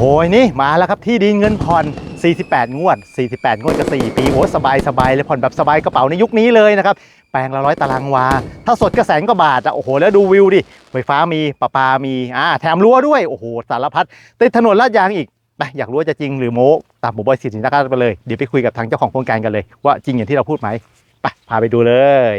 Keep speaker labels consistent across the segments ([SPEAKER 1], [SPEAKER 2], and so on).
[SPEAKER 1] โอ้ยนี่มาแล้วครับที่ดินเงินผ่อน 48 งวด 48 งวดกับ4ปีโอ้สบายสบายเลยผ่อนแบบสบายกระเป๋าในยุคนี้เลยนะครับ แปลงละร้อยตารางวา ถ้าสดก็แสนกว่าบาทอะโอ้โห แล้วดูวิวดิไฟฟ้ามีประปามีอ่าแถมรั้วด้วย โอ้โห สารพัดติดถนนลาดยางอีกไปอยากรู้ว่าจะจริงหรือโม้ตามหมูบอยสิทธิ์นะครับไปเลย เดี๋ยวไปคุยกับทางเจ้าของโครงการกันเลย ว่าจริงอย่างที่เราพูดไหมไปพาไปดูเลย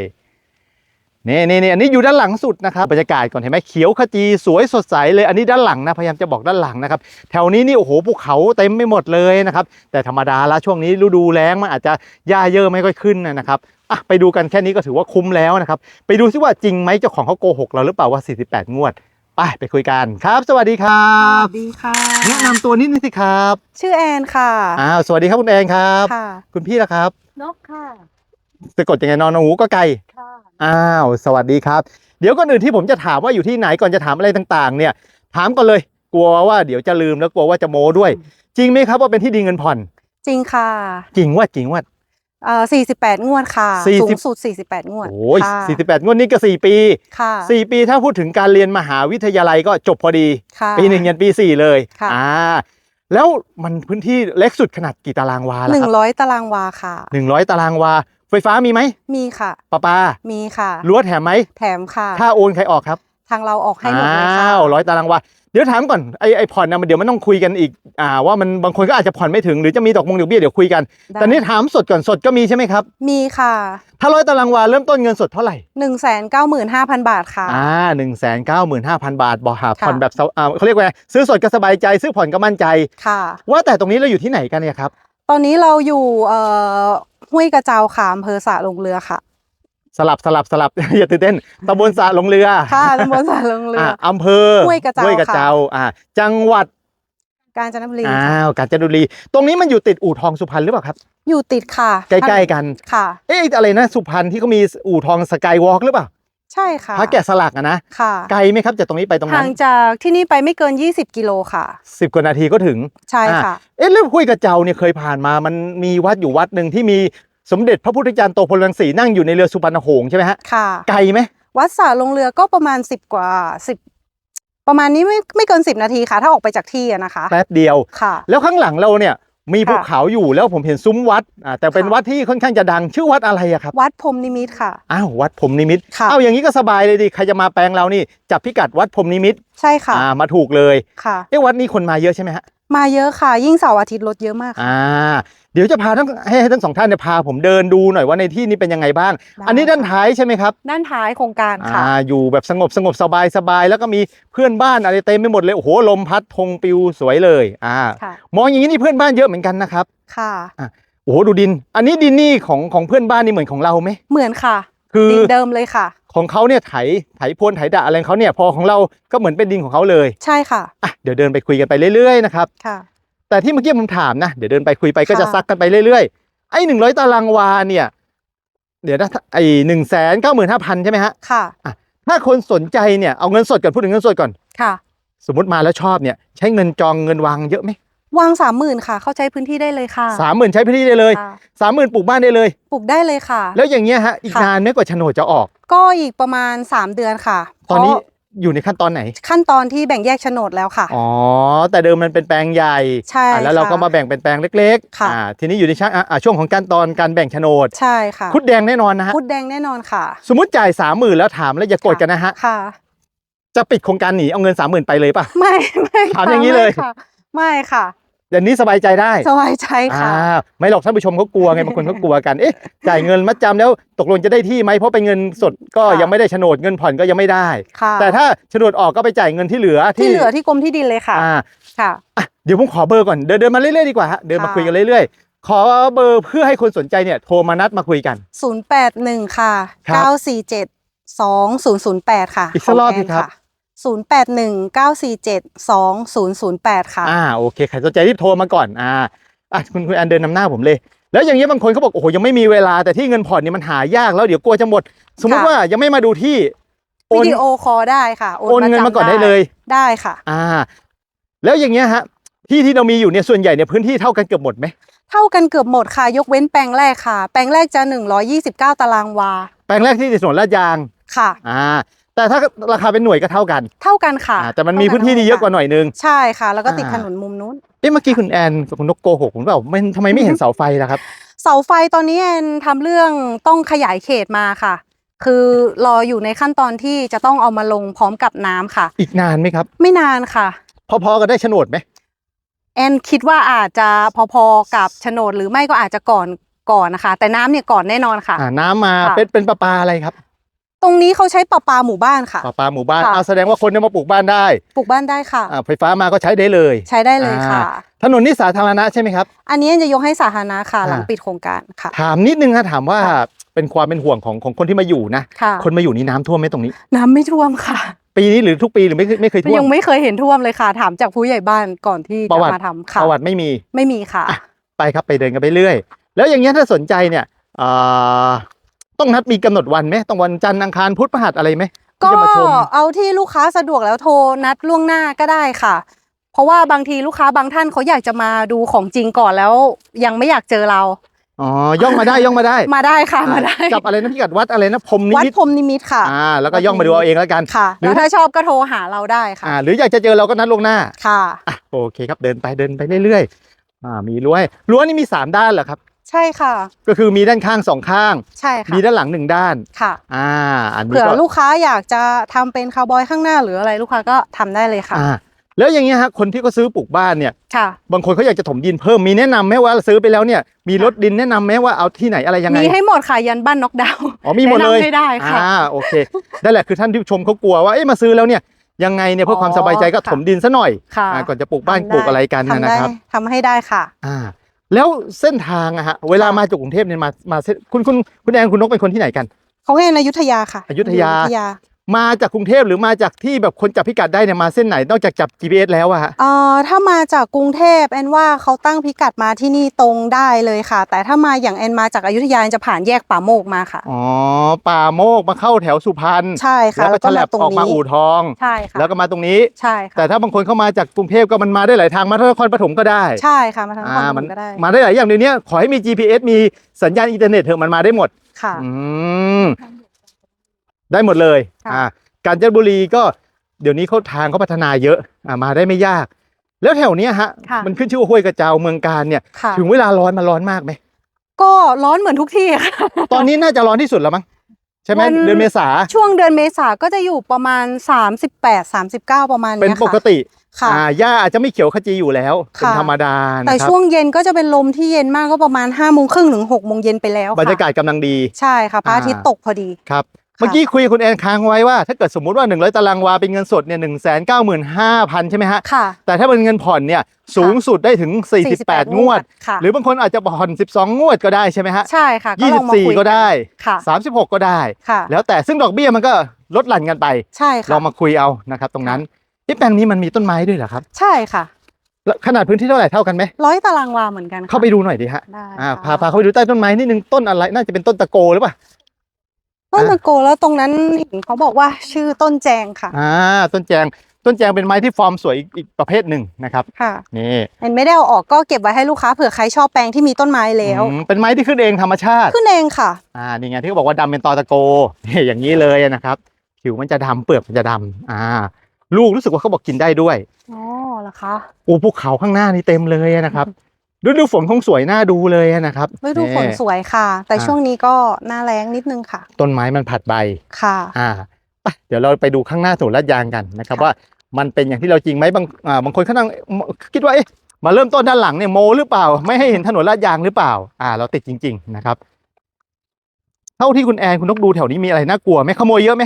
[SPEAKER 1] นี่นี่นี่อันนี้อยู่ด้านหลังสุดนะครับบรรยากาศก่อนเห็นไหมเขียวขจีสวยสดใสเลยอันนี้ด้านหลังนะพยายามจะบอกด้านหลังนะครับแถวนี้นี่โอ้โหภูเขาเต็มไปหมดเลยนะครับแต่ธรรมดาละช่วงนี้ฤดูแล้งมันอาจจะหญ้าเยอะไม่ค่อยขึ้นนะครับอะไปดูกันแค่นี้ก็ถือว่าคุ้มแล้วนะครับไปดูซิว่าจริงไหมเจ้าของเขาโกหกเราหรือเปล่าว่า 48 งวดไปไปคุยกันครับ สวัสดีครั
[SPEAKER 2] ส
[SPEAKER 1] บ
[SPEAKER 2] วัสดีค่ะ
[SPEAKER 1] แนะนำตัวนิดนึงสิครับ
[SPEAKER 2] ชื่อแอนค่ะ
[SPEAKER 1] อ้าวสวัสดีครับคุณแอนครับ
[SPEAKER 2] ค่ะ
[SPEAKER 1] คุณพี่ละครับ
[SPEAKER 2] นกค่ะ
[SPEAKER 1] สะกดยังไงนอนหนูก็ไก่
[SPEAKER 2] ค่ะ
[SPEAKER 1] อ้าว สวัสดีครับ เดี๋ยวก่อนอื่นที่ผมจะถามว่าอยู่ที่ไหนก่อนจะถามอะไรต่างๆ เนี่ย ถามก่อนเลย กลัวว่าเดี๋ยวจะลืมแล้วกลัวว่าจะโม้ด้วย จริงไหมครับว่าเป็นที่ดินเงินผ่อน
[SPEAKER 2] จริงค่ะ
[SPEAKER 1] จริงว่าจริงว่า
[SPEAKER 2] เอ่อ48 งวดค่ะ
[SPEAKER 1] 40
[SPEAKER 2] สูงสุด 48 งวด
[SPEAKER 1] โอ้ย
[SPEAKER 2] ค่ะ
[SPEAKER 1] สี่สิบแปดงวดนี้ก็สี่ปี
[SPEAKER 2] ค่ะ
[SPEAKER 1] สี่ปีถ้าพูดถึงการเรียนมหาวิทยาลัยก็จบพอดี
[SPEAKER 2] ค่ะ
[SPEAKER 1] ปีหนึ่งยันปีสี่เลย
[SPEAKER 2] ค่ะ
[SPEAKER 1] อ่าแล้วมันพื้นที่เล็กสุดขนาดกี่ตารางวา
[SPEAKER 2] ห
[SPEAKER 1] ล่ะ
[SPEAKER 2] นึ่
[SPEAKER 1] ค
[SPEAKER 2] ง
[SPEAKER 1] รับ
[SPEAKER 2] ร้อยตารางวาค่ะ
[SPEAKER 1] หนึ่งร้อยตารางวา ไฟฟ้ามีไหม
[SPEAKER 2] มีค่ะ
[SPEAKER 1] ประปา
[SPEAKER 2] มีค่ะ
[SPEAKER 1] รั้วแถมไหม
[SPEAKER 2] แถมค่ะ
[SPEAKER 1] ค่าโอนใครออกครับ
[SPEAKER 2] ทางเราออกให้หมดเลยค่ะ
[SPEAKER 1] อ้าวร้อยตารางวาเดี๋ยวถามก่อนไอ้ไอ้ผ่อนนะมันเดี๋ยวมันต้องคุยกันอีกอ่าว่ามันบางคนก็อาจจะผ่อนไม่ถึงหรือจะมีดอกมงดอกเบี้ยเดี๋ยวคุยกัน
[SPEAKER 2] ได้
[SPEAKER 1] แต่นี่ถามสดก่อนสดก็มีใช่ไหมครับ
[SPEAKER 2] มีค่ะ
[SPEAKER 1] ถ้าร้อยตารางวาเริ่มต้นเงินสดเท่าไหร่
[SPEAKER 2] 195,000บาทค่ะ
[SPEAKER 1] อ่าหนึ่งแสนเก้าหมื่นห้าพันบาทบอกหา
[SPEAKER 2] ค่ะ
[SPEAKER 1] ผ่อนแบบเซาอ่าเขาเรียกว่าไงซื้อสดก็สบายใจ ซื้อผ่อนก็มั่นใจ
[SPEAKER 2] ค่ะ
[SPEAKER 1] ว่าแต่ตรงนี้เราอยู่ที่ไหนกันเนี่ยครับ
[SPEAKER 2] ตอนนี้เราอยู่เอ่อ ห้วยกระเจ้าค่ะอำเภอสระลงเรือค่ะ
[SPEAKER 1] สลับสลับสลับ อย่าตื่นเต้นตำบลสระลงเรือ
[SPEAKER 2] ค่ะตำบลสระลงเรือ
[SPEAKER 1] อ่า
[SPEAKER 2] อ
[SPEAKER 1] อำเภอ
[SPEAKER 2] ห้วยกระเจ้า
[SPEAKER 1] ห้วยกระเจ้าอ่าจังหวัด
[SPEAKER 2] กาญจนบุรี
[SPEAKER 1] อ้า
[SPEAKER 2] ค่ะ
[SPEAKER 1] วกาญจนบุรี ตรงนี้มันอยู่ติดอู่ทองสุพรรณหรือเปล่าครับ
[SPEAKER 2] อยู่ติดค่ะ
[SPEAKER 1] ใกล้ๆกัน
[SPEAKER 2] ค่ะ
[SPEAKER 1] เอ๊ะอะไรนะ สุพรรณที่เขามีอู่ทองสกายวอล์กหรือเปล่า
[SPEAKER 2] ใช่ค่ะ
[SPEAKER 1] พระแกะสลักอะนะ
[SPEAKER 2] ค่ะ
[SPEAKER 1] ไกลไหมครับจากตรงนี้ไปตรงนั้
[SPEAKER 2] ห่านงจากที่นี่ไปไม่เกิน 20 กิโลค่ะ
[SPEAKER 1] สิบกว่านาทีก็ถึง
[SPEAKER 2] ใช่ค่ะ
[SPEAKER 1] เอ๊ะแล้วห้วยกระเจ้าเนี่ยเคยผ่านมามันมีวัดอยู่วัดหนึ่งที่มีสมเด็จพระพุทธจารย์โตพลรังสีนั่งอยู่ในเรือสุพรรณหงส์ใช่ไหมฮะ
[SPEAKER 2] ค่ะ
[SPEAKER 1] ไกลไหม
[SPEAKER 2] วัดสระลงเรือก็ประมาณ 10 กว่า 10 ประมาณนี้ไม่ไม่เกิน 10 นาทีค่ะ ถ้าออกไปจากที่อะนะคะ
[SPEAKER 1] แป๊บเดียว
[SPEAKER 2] ค่ะ
[SPEAKER 1] แล้วข้างหลังเราเนี่ย มีภู
[SPEAKER 2] ค่ะ
[SPEAKER 1] เขาอยู่แล้วผมเห็นซุ้มวัดอ่าแต่เป็น
[SPEAKER 2] ค่ะ
[SPEAKER 1] วัดที่ค่อนข้างจะดังชื่อวัดอะไรอะครับ
[SPEAKER 2] วัดพรหมนิมิตรค่ะ
[SPEAKER 1] อ้าววัดพรหมนิมิตร
[SPEAKER 2] ค่ะ
[SPEAKER 1] อ้าวอย่างนี้ก็สบายเลยดิใครจะมาแปลงเรานี่จับพิกัดวัดพรหมนิมิตร
[SPEAKER 2] ใช่ค่ะ
[SPEAKER 1] อ่ามาถูกเลย
[SPEAKER 2] ค่ะ
[SPEAKER 1] เอ๊ะวัดนี้คนมาเยอะใช่ไหมฮะ
[SPEAKER 2] มาเยอะค่ะยิ่งเสาร์อาทิตย์รถเยอะมากค่ะ
[SPEAKER 1] อ่า เดี๋ยวจะพาทั้งให้ให้ทั้งสองท่านเนี่ยพาผมเดินดูหน่อยว่าในที่นี้เป็นยังไงบ้าง
[SPEAKER 2] ได้
[SPEAKER 1] อันนี้ด้านท้ายใช่ไหมครับ
[SPEAKER 2] ด้านท้ายโครงการค่ะ
[SPEAKER 1] อ่าอยู่แบบสงบสงบสบายสบายแล้วก็มีเพื่อนบ้านอะไรเต็มไปหมดเลยโอ้โหลมพัดธงปิวสวยเลยอ่า
[SPEAKER 2] ค่ะ
[SPEAKER 1] มองอย่างนี้นี่เพื่อนบ้านเยอะเหมือนกันนะครับ
[SPEAKER 2] ค่ะ
[SPEAKER 1] โอ้โหดูดิน อันนี้ดินนี่ของของเพื่อนบ้านนี่เหมือนของเราไหม
[SPEAKER 2] เหมือนค่ะ
[SPEAKER 1] คือ
[SPEAKER 2] ดินเดิมเลยค่ะ
[SPEAKER 1] ของเขาเนี่ยไถไถพรวนไถดะอะไรของเขาเนี่ยพอของเราก็เหมือนเป็นดินของเขาเลย
[SPEAKER 2] ใช่ค่ะ
[SPEAKER 1] อะเดี๋ยวเดินไปคุยกันไปเรื่อยๆนะครับ
[SPEAKER 2] ค่ะ
[SPEAKER 1] แต่ที่เมื่อกี้ผมถามนะเดี๋ยวเดินไปคุยไปก็จะ
[SPEAKER 2] ค่ะ
[SPEAKER 1] ซักกันไปเรื่อยๆไอ้หนึ่งร้อยตารางวาเนี่ยเดี๋ยวนะไอ้หนึ่งแสนเก้าหมื่นห้าพันใช่ไหมฮะ
[SPEAKER 2] ค่ะ
[SPEAKER 1] ถ้าคนสนใจเนี่ยเอาเงินสดก่อนพูดถึงเงินสดก่อน
[SPEAKER 2] ค่ะ
[SPEAKER 1] สมมติมาแล้วชอบเนี่ยใช้เงินจองเงินวางเยอะไหม
[SPEAKER 2] วางสามหมื่นค่ะ เข้าใช้พื้นที่ได้เลยค่ะ
[SPEAKER 1] สามหมื่นใช้พื้นที่ได้เลย
[SPEAKER 2] ค่ะ
[SPEAKER 1] สามหมื่นปลูกบ้านได้เลย
[SPEAKER 2] ปลูกได้เลยค่ะ
[SPEAKER 1] แล้วอย่างเงี้ยฮะอีก
[SPEAKER 2] ค่ะ
[SPEAKER 1] นานไหมกว่าโฉนดจะออก
[SPEAKER 2] ก็อีกประมาณ 3 เดือนค่ะ
[SPEAKER 1] ตอนนี้
[SPEAKER 2] เพราะ
[SPEAKER 1] อยู่ในขั้นตอนไหน
[SPEAKER 2] ขั้นตอนที่แบ่งแยกโฉนดแล้วค่ะ
[SPEAKER 1] อ๋อ แต่เดิมมันเป็นแปลงใหญ่
[SPEAKER 2] ใช่
[SPEAKER 1] อะแล้วเรา
[SPEAKER 2] ค่ะ
[SPEAKER 1] ก็มาแบ่งเป็นแปลงเล็กๆ
[SPEAKER 2] ค่ะ
[SPEAKER 1] อ่าทีนี้อยู่ในช่างอะอะช่วงของการตอนการแบ่งโฉนด
[SPEAKER 2] ใช่ค่ะ
[SPEAKER 1] คุดแดงแน่นอนนะฮะ
[SPEAKER 2] พุดแดงแน่นอนค่ะ
[SPEAKER 1] สมมติจ่ายสามหมื่นแล้วถามแล้วอย่าโกรธกันนะฮะ
[SPEAKER 2] ค่ะ
[SPEAKER 1] จะปิดโครงการหนีเอาเงินสามหมื่นไปเลยป่ะ
[SPEAKER 2] ไม่ไม่
[SPEAKER 1] ถาม
[SPEAKER 2] ค่ะ
[SPEAKER 1] อย่างนี้เลย
[SPEAKER 2] ไม่ค่ะไม่ค่ะ
[SPEAKER 1] เดี๋ยวนี้สบายใจได้
[SPEAKER 2] สบายใจค่ะ
[SPEAKER 1] อ่าไม่หรอกท่านผู้ชมเขากลัวไงบางคนเขากลัวกันเอ๊ะจ่ายเงินมัดจำแล้วตกลงจะได้ที่ไหมเพราะเป็นเงินสดก็
[SPEAKER 2] ค่ะ
[SPEAKER 1] ยังไม่ได้โฉนดเงินผ่อนก็ยังไม่ได้
[SPEAKER 2] ค่ะ
[SPEAKER 1] แต่ถ้าโฉนดออกก็ไปจ่ายเงินที่เหลือ
[SPEAKER 2] ที่เหลือที่กรมที่ดินเลยค่ะ
[SPEAKER 1] อ่า
[SPEAKER 2] ค่ะ
[SPEAKER 1] อะเดี๋ยวผมขอเบอร์ก่อน เดินเดินมาเรื่อยๆดีกว่าฮะเดินมา
[SPEAKER 2] ค่ะ
[SPEAKER 1] คุยกันเรื่อยๆ ขอเบอร์เพื่อให้คนสนใจเนี่ยโทรมานัดมาคุยกัน
[SPEAKER 2] 081 ค่ะ
[SPEAKER 1] ครับ
[SPEAKER 2] 947 2008 ค่ะ
[SPEAKER 1] อีกสักรอบสิครับ
[SPEAKER 2] 081 947 2008 ค่ะ
[SPEAKER 1] อ่าโอเคใครสนใจรีบโทรมาก่อนอ่าอะคุณคุณแอนเดินนำหน้าผมเลย แล้วอย่างเงี้ยบางคนเขาบอกโอ้โหยังไม่มีเวลาแต่ที่เงินผ่อนเนี่ยมันหายากแล้วเดี๋ยวกลัวจะหมด สมมติ
[SPEAKER 2] ค่ะ
[SPEAKER 1] ว่ายังไม่มาดูที่โอ
[SPEAKER 2] วิ
[SPEAKER 1] น
[SPEAKER 2] ดีโอคอลได้ค่ะ
[SPEAKER 1] โอนเงินมาก่อนได้เลย
[SPEAKER 2] ได้ค่ะ
[SPEAKER 1] อ่า แล้วอย่างเงี้ยฮะที่ที่เรามีอยู่เนี่ยส่วนใหญ่เนี่ยพื้นที่เท่ากันเกือบหมดไหม
[SPEAKER 2] เท่ากันเกือบหมดค่ะ ยกเว้นแปลงแรกค่ะ แปลงแรกจะ 129 ตารางวา
[SPEAKER 1] แปลงแรกที่ติดถนนลาดยาง
[SPEAKER 2] ค่ะ
[SPEAKER 1] อ่า แต่แต่ถ้าราคาเป็นหน่วยก็เท่ากัน
[SPEAKER 2] เท่ากันค่ะ
[SPEAKER 1] อ่าแต่มันมีพื้นที่ที่เยอะกว่าหน่อยนึง
[SPEAKER 2] ใช่ค่ะ แล้วก็ติด
[SPEAKER 1] อ่า
[SPEAKER 2] ถนนมุมนู้น
[SPEAKER 1] เอ๊ะเมื่อกี้คุณแอนกับคุณนกโกหกผมเปล่าไม่ทำไมไม่เห็นเสาไฟล่ะครับ
[SPEAKER 2] เสาไฟตอนนี้แอนทำเรื่องต้องขยายเขตมาค่ะ คือรออยู่ในขั้นตอนที่จะต้องเอามาลงพร้อมกับน้ำค่ะ
[SPEAKER 1] อีกนานไหมครับ
[SPEAKER 2] ไม่นานค่ะ
[SPEAKER 1] พอๆกันได้โฉนดไหม
[SPEAKER 2] แอนคิดว่าอาจจะพอๆกับโฉนดหรือไม่ก็อาจจะก่อนก่อนนะคะ แต่น้ำเนี่ยก่อนแน่นอนค่ะ
[SPEAKER 1] อ่าน้ำมา
[SPEAKER 2] ค่ะ
[SPEAKER 1] เป็นเป็นประปาอะไรครับ
[SPEAKER 2] ตรงนี้เขาใช้ประปาหมู่บ้านค่ะ
[SPEAKER 1] ประปาหมู่บ้าน
[SPEAKER 2] ค่ะ
[SPEAKER 1] เอาแสดงว่าคนเนี่ยมาปลูกบ้านได้
[SPEAKER 2] ปลูกบ้านได้ค่ะ
[SPEAKER 1] อ่าไฟฟ้ามาก็ใช้ได้เลย
[SPEAKER 2] ใช้ได้เลยค่ะ
[SPEAKER 1] อ่าถนนนี่สาธารณะใช่ไหมครับ
[SPEAKER 2] อันนี้แอนจะยกให้สาธารณะค่ะ
[SPEAKER 1] อ่า
[SPEAKER 2] หลังปิดโครงการค่ะ
[SPEAKER 1] ถามนิดนึงนะถามว่า
[SPEAKER 2] ค่ะ
[SPEAKER 1] เป็นความเป็นห่วงของของคนที่มาอยู่นะ
[SPEAKER 2] ค่ะ
[SPEAKER 1] คนมาอยู่นี่น้ำท่วมไหมตรงนี้
[SPEAKER 2] น้ำไม่ท่วมค่ะ
[SPEAKER 1] ปีนี้หรือทุกปีหรือไม่เคยไม่เคยท่วม
[SPEAKER 2] ยังไม่เคยเห็นท่วมเลยค่ะ ถามจากผู้ใหญ่บ้านก่อนที่
[SPEAKER 1] ประ
[SPEAKER 2] จะ
[SPEAKER 1] วัติ
[SPEAKER 2] มาทำค่ะ
[SPEAKER 1] ประวัติไม่มี
[SPEAKER 2] ไม่มีค่ะ
[SPEAKER 1] อะ ไปครับไปเดินกันไปเรื่อย แล้วอย่างเงี้ยถ้าสนใจเนี่ยเอ่อ ต้องนัดมีกำหนดวันไหมต้องวันจันทร์อังคารพุธพฤหัสอะไรไหมที่
[SPEAKER 2] ก็
[SPEAKER 1] จะมาชม
[SPEAKER 2] เอาที่ลูกค้าสะดวกแล้วโทรนัดล่วงหน้าก็ได้ค่ะ เพราะว่าบางทีลูกค้าบางท่านเขาอยากจะมาดูของจริงก่อนแล้ว ยังไม่อยากเจอเรา
[SPEAKER 1] อ๋อย่องมาได้ย่องมาได้
[SPEAKER 2] มาได้ค่ะมาได้
[SPEAKER 1] จับอะไรนะพี่กัดวัดอะไรนะพรหมนิ
[SPEAKER 2] วัด
[SPEAKER 1] มิต
[SPEAKER 2] พรหมนิมิตค่ะ
[SPEAKER 1] อ่าแล้วก็ย่องมาดูเอาเองแล้วกัน
[SPEAKER 2] ค่ะ
[SPEAKER 1] หรือ
[SPEAKER 2] แล้วถ้าชอบก็โทรหาเราได้ค่ะ
[SPEAKER 1] อ่าหรืออยากจะเจอเราก็นัดล่วงหน้า
[SPEAKER 2] ค่ะ
[SPEAKER 1] อะโอเคครับเดินไปเดินไปเรื่อยๆอ่ามีรั้วให้รั้วนี่มีสามด้านเหรอครับ
[SPEAKER 2] ใช่ค่ะ
[SPEAKER 1] ก็คือมีด้านข้างสองข้าง
[SPEAKER 2] ใช่ค่ะ
[SPEAKER 1] มีด้านหลังหนึ่งด้าน
[SPEAKER 2] ค่ะ
[SPEAKER 1] อ่าอันนี้
[SPEAKER 2] เผื่อ
[SPEAKER 1] ก็
[SPEAKER 2] ลูกค้าอยากจะทำเป็นคาวบอยข้างหน้าหรืออะไรลูกค้าก็ทำได้เลยค่ะ
[SPEAKER 1] อ่าแล้วอย่างเงี้ยฮะคนที่เขาซื้อปลูกบ้านเนี่ย
[SPEAKER 2] ค่ะ
[SPEAKER 1] บางคนเขาอยากจะถมดินเพิ่มมีแนะนำไหมว่าซื้อไปแล้วเนี่ยมีรถดินแนะนำไหมว่าเอาที่ไหนอะไรยังไง
[SPEAKER 2] มีให้หมดค่ะยันบ้านน็อกดาวน์
[SPEAKER 1] อ๋อมีหมดเลย
[SPEAKER 2] แนะนำให้ได้ค่ะ
[SPEAKER 1] อ่าโอเคนั่นแหละคือท่านที่ชมเขากลัวว่าเอ๊ะมาซื้อแล้วเนี่ยยังไงเนี่ยเพื่อความสบายใจก็
[SPEAKER 2] อ๋อค่ะ
[SPEAKER 1] ถมดินซะหน่อย
[SPEAKER 2] ค่ะ
[SPEAKER 1] อ่าก่อนจะปลูกบ้าน
[SPEAKER 2] ทำด้
[SPEAKER 1] ปลูกอะไรกัน
[SPEAKER 2] ทำ
[SPEAKER 1] นะ
[SPEAKER 2] ได้
[SPEAKER 1] ครับ
[SPEAKER 2] ทำให้ได้ค่ะ
[SPEAKER 1] อ่า แล้วเส้นทางอะฮะเวลา
[SPEAKER 2] ค่ะ
[SPEAKER 1] มาจากกรุงเทพเนี่ยมามาเส้นคุณคุณคุณแอนคุณนกเป็นคนที่ไหนกัน
[SPEAKER 2] ของแอนอยุธยาค่ะ
[SPEAKER 1] อยุธยา
[SPEAKER 2] อยุธยา
[SPEAKER 1] มาจากกรุงเทพหรือมาจากที่แบบคนจับพิกัดได้เนี่ยมาเส้นไหนนอกจากจับ GPS แล้วอะฮะ
[SPEAKER 2] เอ่อถ้ามาจากกรุงเทพแอนว่าเขาตั้งพิกัดมาที่นี่ตรงได้เลยค่ะ แต่ถ้ามาอย่างแอนมาจากอยุธยาแอนจะผ่านแยกป่าโมกมาค่ะ
[SPEAKER 1] อ๋อป่าโมกมาเข้าแถวสุพรรณ
[SPEAKER 2] ใช่ค่ะ
[SPEAKER 1] แล้วก็ฉลับ
[SPEAKER 2] ตรง
[SPEAKER 1] ออกมา
[SPEAKER 2] นี้
[SPEAKER 1] อู่ทอง
[SPEAKER 2] ใช่ค่ะ
[SPEAKER 1] แล้วก็มาตรงนี้
[SPEAKER 2] ใช่ค่ะ
[SPEAKER 1] แต่ถ้าบางคนเข้ามาจากกรุงเทพก็มันมาได้หลายทางมาทางนครปฐมก็ได้
[SPEAKER 2] ใช่ค่ะมาทางนคร
[SPEAKER 1] อ่า
[SPEAKER 2] ป
[SPEAKER 1] มั
[SPEAKER 2] ฐมก็ได้
[SPEAKER 1] มาได้หลายอย่างเดี๋ยวนี้ขอให้มี GPS มีสัญญาณอินเทอร์เน็ตเถอะมันมาได้หมด
[SPEAKER 2] ค่ะ
[SPEAKER 1] อืม ได้หมดเลย
[SPEAKER 2] ค่ะ
[SPEAKER 1] อ่ากาญจนบุรีก็เดี๋ยวนี้เขาทางเขาพัฒนาเยอะอ่ามาได้ไม่ยาก แล้วแถวเนี้ยฮะ
[SPEAKER 2] ค่ะ
[SPEAKER 1] มันขึ้นชื่อว่าห้วยกระเจ้าเมืองการเนี่ย
[SPEAKER 2] ค่ะ
[SPEAKER 1] ถึงเวลาร้อนมันร้อนมากไหม
[SPEAKER 2] ก็ร้อนเหมือนทุกที่ค่ะ
[SPEAKER 1] ตอนนี้น่าจะร้อนที่สุดแล้วมั้งใช่ไหม
[SPEAKER 2] วัน
[SPEAKER 1] เดือนเมษา
[SPEAKER 2] ช่วงเดือนเมษาก็จะอยู่ประมาณ 38 39 ประมาณ
[SPEAKER 1] เป็น
[SPEAKER 2] เนี้ย
[SPEAKER 1] ป
[SPEAKER 2] ค่ะ
[SPEAKER 1] กติ
[SPEAKER 2] ค่ะ
[SPEAKER 1] อ่าหญ้าอาจจะไม่เขียวขจีอยู่แล้วเป็น
[SPEAKER 2] ค่ะ
[SPEAKER 1] ธรรมดา
[SPEAKER 2] แต่
[SPEAKER 1] นะครับ
[SPEAKER 2] ช่วงเย็นก็จะเป็นลมที่เย็นมากก็ประมาณ5้าโมงครึ่งถึง6กโมงเย็นไปแล้วค่ะ
[SPEAKER 1] บรรยากาศกำลังดี
[SPEAKER 2] ใช่ค่ะพระอาทิตย์
[SPEAKER 1] อ่า
[SPEAKER 2] ตกพอดี
[SPEAKER 1] ครับ เมื่อกี้คุยกับคุณแอนค้างไว้ว่า ถ้าเกิดสมมุติว่า 100 ตารางวาเป็นเงินสดเนี่ยหนึ่งแสนเก้าหมื่นห้าพันใช่ไหมฮะ
[SPEAKER 2] ค่ะ
[SPEAKER 1] แต่ถ้าเป็นเงินผ่อนเนี่ยสูงสุดได้ถึง 48 งวด
[SPEAKER 2] ค่ะ
[SPEAKER 1] หรือบางคนอาจจะผ่อน 12 งวดก็ได้ใช่ไหมฮะ
[SPEAKER 2] ใช่ค่ะก็ลองมาคุย
[SPEAKER 1] 24 ก็ได้
[SPEAKER 2] ค่ะ
[SPEAKER 1] 36 ก็ได้
[SPEAKER 2] ค่ะ
[SPEAKER 1] แล้วแต่ซึ่งดอกเบี้ยมันก็ลดหลั่นกันไป
[SPEAKER 2] ใช่ค่ะ
[SPEAKER 1] เรามาคุยเอานะครับตรงนั้นที่แปลงนี้มันมีต้นไม้ด้วยเหรอครับ
[SPEAKER 2] ใช่ค่ะ
[SPEAKER 1] แล้วขนาดพื้นที่เท่าไหร่เท่ากันไหม
[SPEAKER 2] ร้อยตารางวาเหมือนกันค่ะ
[SPEAKER 1] เข้าไปดูหน่อยดิฮะ
[SPEAKER 2] ได้
[SPEAKER 1] อ่าพา
[SPEAKER 2] ค่ะ
[SPEAKER 1] พาเข้าไปดูใต้ต้นไม้นิดนึงต้นอะไรน่าจะเป็นต้นตะโกหรือเปล่า
[SPEAKER 2] ต้นตะโกแล้วตรงนั้นเห็นเขาบอกว่าชื่อต้นแจงค่ะ
[SPEAKER 1] อ่าต้นแจงต้นแจงเป็นไม้ที่ฟอร์มสวยอีกอีกประเภทหนึ่งนะครับ
[SPEAKER 2] ค่ะ
[SPEAKER 1] นี่
[SPEAKER 2] เอ็นไม่ได้เอาออกก็เก็บไว้ให้ลูกค้าเผื่อใครชอบแปลงที่มีต้นไม้แล้ว
[SPEAKER 1] อืมเป็นไม้ที่ขึ้นเองธรรมชาติ
[SPEAKER 2] ขึ้นเองค่ะ
[SPEAKER 1] อ่านี่ไงที่เขาบอกว่าดำเป็นตอตะโกนี่อย่างนี้เลยนะครับ ผิวมันจะดำเปลือกมันจะดำอ่า ลูกรู้สึกว่าเขาบอกกินได้ด้วย
[SPEAKER 2] อ๋อเหรอคะ
[SPEAKER 1] โอ้ภูเขาข้างหน้านี่เต็มเลยนะครับ ฤดูฝนคงสวยน่าดูเลยนะครับ
[SPEAKER 2] ฤดูฝน
[SPEAKER 1] นี่
[SPEAKER 2] สวยค่ะ แต่
[SPEAKER 1] อ่า
[SPEAKER 2] ช่วงนี้ก็หน้าแรงนิดนึงค่ะ
[SPEAKER 1] ต้นไม้มันผัดใบ
[SPEAKER 2] ค่ะ
[SPEAKER 1] อ่าไปเดี๋ยวเราไปดูข้างหน้าถนนลาดยางกันนะครับ
[SPEAKER 2] ค่ะ
[SPEAKER 1] ว่ามันเป็นอย่างที่เราจริงไหมบางอ่าบางคนเขานั่งคิดว่าเอ๊ะมาเริ่มต้นด้านหลังเนี่ยโมหรือเปล่า ไม่ให้เห็นถนนลาดยางหรือเปล่า อ่า เราติดจริง ๆ นะครับ เท่าที่คุณแอนคุณนกดูแถวนี้มีอะไรน่ากลัวไหมขโมยเยอะไหม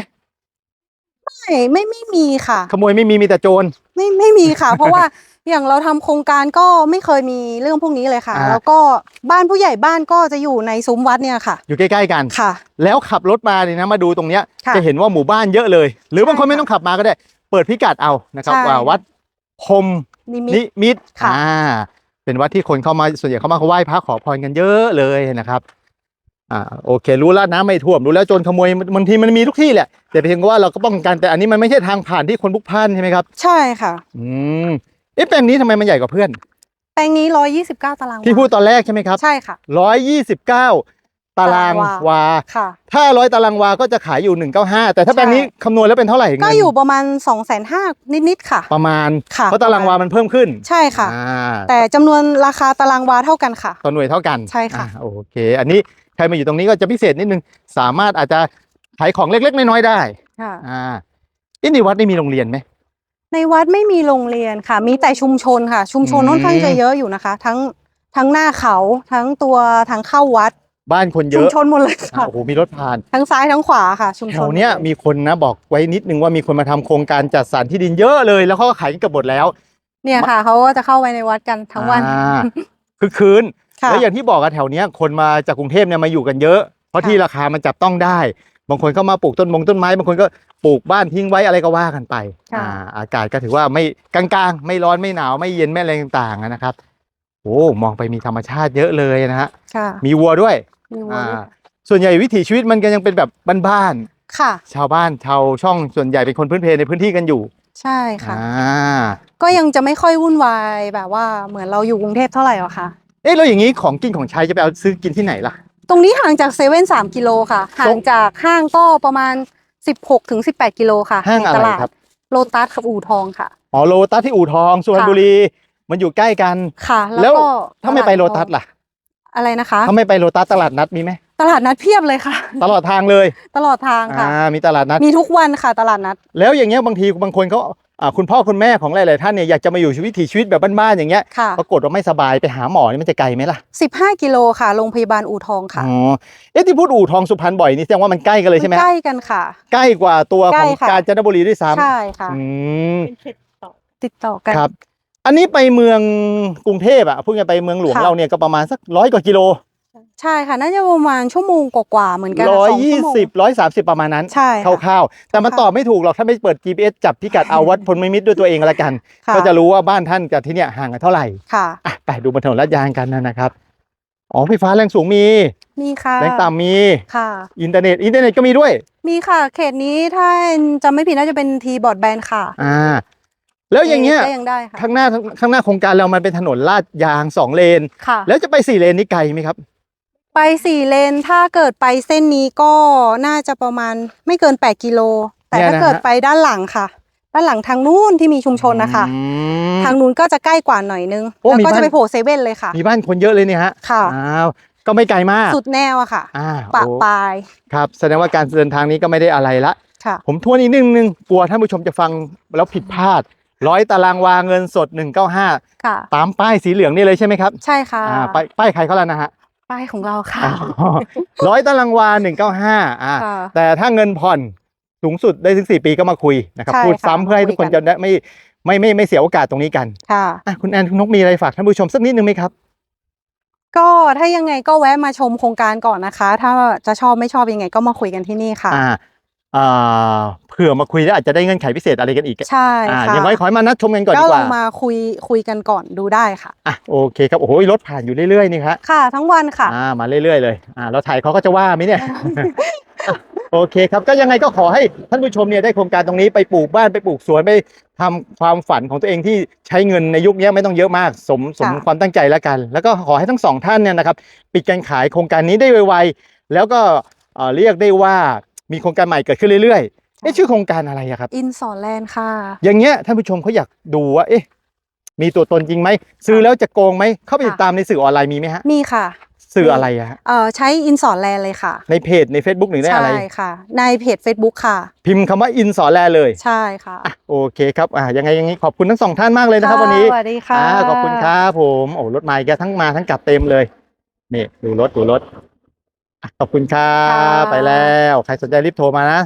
[SPEAKER 2] ไม่ไม่ไม่มีค่ะ
[SPEAKER 1] ขโมยไม่มีมีแต่โจร
[SPEAKER 2] ไม่ไม่มีค่ะ เพราะว่า อย่างเราทำโครงการก็ไม่เคยมีเรื่องพวกนี้เลยค่ะ
[SPEAKER 1] อ่า
[SPEAKER 2] แล้วก็บ้านผู้ใหญ่บ้านก็จะอยู่ในซุ้มวัดเนี่ยค่ะ
[SPEAKER 1] อยู่ใกล้ๆกัน
[SPEAKER 2] ค่ะ
[SPEAKER 1] แล้วขับรถมาเนี่ยนะมาดูตรงเนี้ย
[SPEAKER 2] ค่ะ
[SPEAKER 1] จะเห็นว่าหมู่บ้านเยอะเลย หรือบางคน
[SPEAKER 2] ใช่ค่ะ
[SPEAKER 1] ไม่ต้องขับมาก็ได้ เปิดพิกัดเอานะครับ
[SPEAKER 2] ใช่
[SPEAKER 1] ว่าวัดพรหม
[SPEAKER 2] นิมิ
[SPEAKER 1] นิ
[SPEAKER 2] ต
[SPEAKER 1] มิตร
[SPEAKER 2] ค่ะ
[SPEAKER 1] อ่าเป็นวัดที่คนเข้ามาส่วนใหญ่เข้ามาเขาไหว้พระขอพรกันเยอะเลยนะครับอ่าโอเค รู้แล้วน้ำไม่ท่วมรู้แล้วโจรขโมยบางทีมันมีทุกที่แหละแต่เพียงว่าเราก็ป้องกันแต่อันนี้มันไม่ใช่ทางผ่านที่คนพลุกพล่านใช่ไหมครับ
[SPEAKER 2] ใช่ค่ะ
[SPEAKER 1] อืม เอ๊ะแปลงนี้ทำไมมันใหญ่กว่าเพื่อน
[SPEAKER 2] แปลงนี้ 129 ตารางวา
[SPEAKER 1] ที่พูดตอนแรกใช่ไหมครับ
[SPEAKER 2] ใช่ค่ะ
[SPEAKER 1] ร้อยยี่สิบเก้าตาราง
[SPEAKER 2] ตารางวา
[SPEAKER 1] วา
[SPEAKER 2] ค่ะ
[SPEAKER 1] ถ้าร้อยตารางวาก็จะขายอยู่ 195 แต่ถ้าแปลงนี้
[SPEAKER 2] ใช่
[SPEAKER 1] คำนวณแล้วเป็นเท่าไหร่
[SPEAKER 2] ก็
[SPEAKER 1] เงิน
[SPEAKER 2] อยู่ประมาณ2องแสนห้านิดๆค่ะ
[SPEAKER 1] ประมาณ
[SPEAKER 2] ค่ะ
[SPEAKER 1] เพราะตารางวามันเพิ่มขึ้น
[SPEAKER 2] ใช่ค่ะ
[SPEAKER 1] อ่า
[SPEAKER 2] แต่จำนวนราคาตารางวาเท่ากันค่ะ
[SPEAKER 1] ต่อหน่วยเท่ากัน
[SPEAKER 2] ใช่ค่ะ
[SPEAKER 1] อ่าโอเค อันนี้ใครมาอยู่ตรงนี้ก็จะพิเศษนิดนึง สามารถอาจจะขายของเล็กๆ น้อยๆได้
[SPEAKER 2] ค่ะ
[SPEAKER 1] อ่าอินดีวัดนี่มีโรงเรียนไหม
[SPEAKER 2] ในวัดไม่มีโรงเรียนค่ะ มีแต่ชุมชนค่ะ ชุมชน
[SPEAKER 1] อืม
[SPEAKER 2] ค่อนข้างจะเยอะอยู่นะคะ ทั้งทั้งหน้าเขาทั้งตัวทางเข้าวัด
[SPEAKER 1] บ้านคนเย
[SPEAKER 2] ชุม
[SPEAKER 1] อะ
[SPEAKER 2] ชนหมดเลย
[SPEAKER 1] อ่า
[SPEAKER 2] ค่ะ
[SPEAKER 1] โอ้โหมีรถผ่าน
[SPEAKER 2] ทั้งซ้ายทั้งขวาค่ะ ชุม
[SPEAKER 1] แถ
[SPEAKER 2] ชน
[SPEAKER 1] วเนี้ยมีคนนะบอกไว้นิดนึงว่ามีคนมาทำโครงการจัดสรรที่ดินเยอะเลย แล้วเขาก็ขายกันเกือบหมดแล้ว
[SPEAKER 2] เนี่ยค่ะเขาก็จะเข้าไปในวัดกันทั้งวัน
[SPEAKER 1] อ่าคือคืน
[SPEAKER 2] ค่ะ
[SPEAKER 1] แล้วอย่างที่บอกอะแถวเนี้ยคนมาจากกรุงเทพเนี่ยมาอยู่กันเยอะ เพราะ
[SPEAKER 2] ค่ะ
[SPEAKER 1] ที่ราคามันจับต้องได้ บางคนก็มาปลูกต้นมงต้นไม้ บางคนก็ปลูกบ้านทิ้งไว้อะไรก็ว่ากันไป
[SPEAKER 2] ค่ะ
[SPEAKER 1] อ่าอากาศก็ถือว่าไม่กลางๆ ไม่ร้อนไม่หนาวไม่เย็นไม่อะไรต่างๆอะนะครับโอ้มองไปมีธรรมชาติเยอะเลยนะฮะ
[SPEAKER 2] ค่ะ
[SPEAKER 1] มีวัวด้วย
[SPEAKER 2] มีวัว
[SPEAKER 1] อ่า
[SPEAKER 2] ด้วย
[SPEAKER 1] ส่วนใหญ่วิถีชีวิตมันก็ยังเป็นแบบบ้าน
[SPEAKER 2] ค่ะ
[SPEAKER 1] ๆชาวบ้านชาวช่องส่วนใหญ่เป็นคนพื้นเพในพื้นที่กันอยู่
[SPEAKER 2] ใช่ค่ะ
[SPEAKER 1] อ่า
[SPEAKER 2] ก็ยังจะไม่ค่อยวุ่นวายแบบว่าเหมือนเราอยู่กรุงเทพเท่าไหร่หรอกค่ะ
[SPEAKER 1] เอ๊ะแล้วอย่างนี้ของกินของใช้จะไปเอาซื้อกินที่ไหนล่ะ
[SPEAKER 2] ตรงนี้ห่างจากเซเว่นสามกิโลค่ะ ห่างจากห้างก็ประมาณ16ถึง18กิโลค่ะ
[SPEAKER 1] ห้าง
[SPEAKER 2] ใน
[SPEAKER 1] อะไร
[SPEAKER 2] ตลาด
[SPEAKER 1] ครับ
[SPEAKER 2] โลตัสกับอู่ทองค่ะ
[SPEAKER 1] อ๋อโลตัสที่อู่ทองสุพรรณ
[SPEAKER 2] ค่ะ
[SPEAKER 1] บุรี มันอยู่ใกล้กัน
[SPEAKER 2] ค่ะ
[SPEAKER 1] แล้
[SPEAKER 2] แล้ววก็
[SPEAKER 1] ถ้าไม่ไปโลตัสล่ะ
[SPEAKER 2] อะไรนะคะ
[SPEAKER 1] ถ้าไม่ไปโลตัสตลาดนัดมีไหม
[SPEAKER 2] ตลาดนัดเพียบเลยค่ะ
[SPEAKER 1] ตลอดทางเลย
[SPEAKER 2] ตลอดทางค่ะ
[SPEAKER 1] อ่ามีตลาดนัด
[SPEAKER 2] มีทุกวันค่ะตลาดนัด
[SPEAKER 1] แล้วอย่างเงี้ยบางทีบางคนเขาอ่า คุณพ่อคุณแม่ของหลาย ๆ ท่านเนี่ยอยากจะมาอยู่ชีวิตถีชีวิตแบบบ้านๆอย่างเงี้ย
[SPEAKER 2] ค่ะ
[SPEAKER 1] ปรากฏว่าไม่สบายไปหาหมอนี่มันจะไกลไหมล่ะ
[SPEAKER 2] 15 กิโลค่ะโรงพยาบาลอู่ทองค่ะ
[SPEAKER 1] อ๋อเอ๊ะที่พูดอู่ทองสุพรรณบ่อยนี่แสดงว่ามันใกล้กันเลยใช่ไหม
[SPEAKER 2] นใกล้กันค่ะ
[SPEAKER 1] ใกล้กว่าตัวของ
[SPEAKER 2] ใกล้ค่ะ
[SPEAKER 1] กาญจนบุรีด้วยซ้
[SPEAKER 2] ใช่ค่ะำ
[SPEAKER 1] อืม
[SPEAKER 2] ติดต่อกัน
[SPEAKER 1] ครับ อันนี้ไปเมืองกรุงเทพอะพูดกันไปเมืองหลวง
[SPEAKER 2] ค่ะ
[SPEAKER 1] เราเนี่ยก็ประมาณสักร้อยกว่ากิโล
[SPEAKER 2] ใช่ค่ะน่าจะประมาณชั่วโมงกว่าๆเหมือนกัน
[SPEAKER 1] ร้อย
[SPEAKER 2] สง
[SPEAKER 1] ยี่
[SPEAKER 2] ชั่วโมง
[SPEAKER 1] สิบร้อยสามสิบประมาณนั้น
[SPEAKER 2] ใช่ค่ะ
[SPEAKER 1] คร่าวๆแต่มัน
[SPEAKER 2] ค่ะ
[SPEAKER 1] ตอบไม่ถูกหรอกถ้าไม่เปิด GPS จับพิกัดเอาวัดพลไมมิตรด้วยตัวเองแล้วกัน
[SPEAKER 2] ค่ะ
[SPEAKER 1] ก็จะรู้ว่าบ้านท่านกับที่เนี่ยห่างกันเท่าไหร่
[SPEAKER 2] ค่ะ
[SPEAKER 1] อะไปดูบนถนนลาดยางกันนะครับอ๋อไฟฟ้าแรงสูงมี
[SPEAKER 2] มีค่ะ
[SPEAKER 1] แรงต่ำมี
[SPEAKER 2] ค่ะ
[SPEAKER 1] อินเทอร์เน็ตอินเทอร์เน็ตก็มีด้วยมี
[SPEAKER 2] มีค่ะ เขตนี้ถ้าจำไม่ผิดน่าจะเป็นทีบอร์ดแบนค่ะ
[SPEAKER 1] อ่า แล้วอย่างเงี้ย
[SPEAKER 2] ก็ยังได้ค่ะ
[SPEAKER 1] ข้างหน้าข้างหน้าโครงการเรามันเป็นถนนลาดยางสองเลน
[SPEAKER 2] ค่ะ
[SPEAKER 1] แล้วจะไปสี่เลนนี่ไกลไหมครับ
[SPEAKER 2] ไปสี่เลนถ้าเกิดไปเส้นนี้ก็น่าจะประมาณไม่เกิน8กิโล แต่
[SPEAKER 1] เนี่ย
[SPEAKER 2] ถ้า
[SPEAKER 1] นะฮะ
[SPEAKER 2] เกิดไปด้านหลังค่ะ ด้านหลังทางนู้นที่มีชุมชนนะคะ
[SPEAKER 1] อืม
[SPEAKER 2] ทางนู้นก็จะใกล้กว่าหน่อยนึง
[SPEAKER 1] โอ้
[SPEAKER 2] แล้ว
[SPEAKER 1] มี
[SPEAKER 2] ก็
[SPEAKER 1] บ้าน
[SPEAKER 2] จะไปโผล่เซเว่นเลยค่ะ
[SPEAKER 1] มีบ้านคนเยอะเลยเนี่ยฮะ
[SPEAKER 2] ค่ะ
[SPEAKER 1] อ้าวก็ไม่ไกลมาก
[SPEAKER 2] สุดแนวอะค่ะ
[SPEAKER 1] อ่า
[SPEAKER 2] ปะ
[SPEAKER 1] โอ้
[SPEAKER 2] ปลาย
[SPEAKER 1] ครับแสดงว่าการเดินทางนี้ก็ไม่ได้อะไรละ
[SPEAKER 2] ค่ะ
[SPEAKER 1] ผมทวนอีกนิดนึงกลัวท่านผู้ชมจะฟังแล้วผิดพลาดร้อยตารางวาเงินสด 195
[SPEAKER 2] ค่ะ
[SPEAKER 1] ตามป้ายสีเหลืองนี่เลยใช่ไหมครับ
[SPEAKER 2] ใช่ค่ะ
[SPEAKER 1] อ่าป้ายป้ายใครเขาแล้วนะฮะ
[SPEAKER 2] ป้ายของเราค่ะ
[SPEAKER 1] ร้อยตารางวา195อ่า
[SPEAKER 2] ค่ะ
[SPEAKER 1] แต่ถ้าเงินผ่อนสูงสุดได้ถึง4ปีก็มาคุยนะครับ
[SPEAKER 2] ใช่
[SPEAKER 1] พูด
[SPEAKER 2] ค่ะ
[SPEAKER 1] ซ้ำเพื่อให้ทุกคน
[SPEAKER 2] มาคุยกั
[SPEAKER 1] จะ
[SPEAKER 2] น
[SPEAKER 1] ได้ไม่ไม่ไม่ไม่เสียโอกาสตรงนี้กัน
[SPEAKER 2] ค่ะ
[SPEAKER 1] อะคุณแอนคุณนกมีอะไรฝากท่านผู้ชมสักนิดนึงไหมครับ
[SPEAKER 2] ก็ถ้ายังไงก็แวะมาชมโครงการก่อนนะคะ ถ้าจะชอบไม่ชอบยังไงก็มาคุยกันที่นี่ค่ะ
[SPEAKER 1] อ่าอ่า เผื่อมาคุยแล้วอาจจะได้เงื่อนไขพิเศษอะไรกันอีก
[SPEAKER 2] ใช่
[SPEAKER 1] อ่า
[SPEAKER 2] ค่ะ
[SPEAKER 1] อย่างน้อยขอให้มานัดชมกันก่อน
[SPEAKER 2] ก็
[SPEAKER 1] ดีก
[SPEAKER 2] ลอ
[SPEAKER 1] ว่า
[SPEAKER 2] งมาคุยคุยกันก่อนดูได้ค่ะ
[SPEAKER 1] อะโอเคครับโอ้โหรถผ่านอยู่เรื่อยๆนี่ครับ
[SPEAKER 2] ค่ะ ทั้งวันค่ะ
[SPEAKER 1] อ่ามาเรื่อยๆเลยอ่าเราถ่ายเขาก็จะว่าไหมเนี่ยโอเคครับก็ยังไงก็ขอให้ท่านผู้ชมเนี่ยได้โครงการตรงนี้ไปปลูกบ้านไปปลูกสวนไปทำความฝันของตัวเองที่ใช้เงินในยุคนี้ไม่ต้องเยอะมาก สมสม
[SPEAKER 2] ค่ะ
[SPEAKER 1] ความตั้งใจแล้วกัน แล้วก็ขอให้ทั้งสองท่านเนี่ยนะครับปิดการขายโครงการนี้ได้ไวๆแล้วก็เอ่อเรียกได้ว่า มีโครงการใหม่เกิดขึ้นเรื่อยๆเอ๊ะชื่อโครงการอะไรอะครับ
[SPEAKER 2] อินสอนแลนด์ค่ะ
[SPEAKER 1] อย่างเงี้ยท่านผู้ชมเขาอยากดูว่าเอ๊ะมีตัวตนจริงไหมซื้อแล้วจะโกงไหมเข้าไปติด
[SPEAKER 2] ค่ะ
[SPEAKER 1] ตามในสื่อออนไลน์มีไหมฮะ
[SPEAKER 2] มีค่ะ
[SPEAKER 1] สื่ออะไรอะฮะ
[SPEAKER 2] เอ่อใช้อินสอนแลนด์เลยค่ะ
[SPEAKER 1] ในเพจใน Facebook หรือในอะไร
[SPEAKER 2] ใช่ค่ะ ในเพจ Facebook ค่ะ
[SPEAKER 1] พิมพ์คำว่าอินสอนแลเลย
[SPEAKER 2] ใช่ค่ะ
[SPEAKER 1] อะโอเคครับอะยังไงยังไงขอบคุณทั้งสองท่านมากเลยนะครับ
[SPEAKER 2] ค่ะ
[SPEAKER 1] วันนี้
[SPEAKER 2] สวัสดีค่ะ
[SPEAKER 1] อ่าขอบคุณครับผมโอ้รถมาอีกแล้วทั้งมาทั้งกลับเต็มเลยนี่ดูรถดูรถอะ ขอบคุณครับ
[SPEAKER 2] ค่ะ
[SPEAKER 1] ไปแล้ว ใครสนใจรีบโทรมานะ